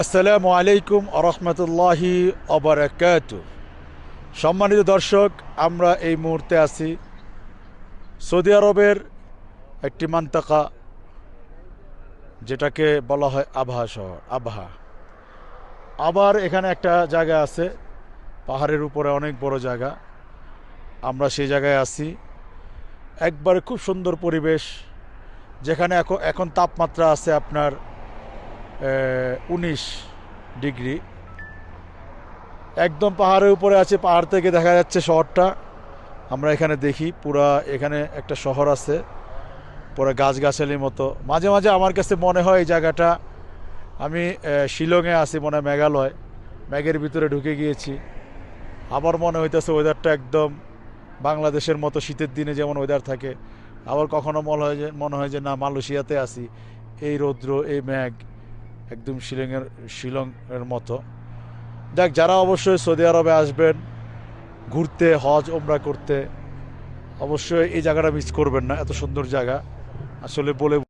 আসসালামু আলাইকুম আরহামতুল্লাহি অবরাকাত সম্মানিত দর্শক, আমরা এই মুহূর্তে আছি সৌদি আরবের একটি মান্তাকা, যেটাকে বলা হয় আবহা শহর, আবহা। আবার এখানে একটা জায়গা আছে, পাহাড়ের উপরে অনেক বড় জায়গা। আমরা সেই জায়গায় আছি। একবারে খুব সুন্দর পরিবেশ, যেখানে এখন এখন তাপমাত্রা আছে আপনার উনিশ ডিগ্রি। একদম পাহাড়ের উপরে আছে, পাহাড় থেকে দেখা যাচ্ছে শহরটা। আমরা এখানে দেখি, পুরা এখানে একটা শহর আছে, পুরো গাছগাছালির মতো। মাঝে মাঝে আমার কাছে মনে হয় এই জায়গাটা, আমি শিলংয়ে আছি, মনে হয় মেঘালয়। ম্যাগের ভিতরে ঢুকে গিয়েছি। আবার মনে হইতেছে ওয়েদারটা একদম বাংলাদেশের মতো শীতের দিনে যেমন ওয়েদার থাকে, আবার কখনো মনে হয় যে, মনে হয় যে না, মালয়েশিয়াতে আসি এই রৌদ্র, এই ম্যাগ একদম শিলংয়ের শিলংয়ের মতো। দেখ, যারা অবশ্যই সৌদি আরবে আসবেন, ঘুরতে, হজ ওমরা করতে, অবশ্যই এই জায়গাটা মিস করবেন না। এত সুন্দর জায়গা। আসলে বলে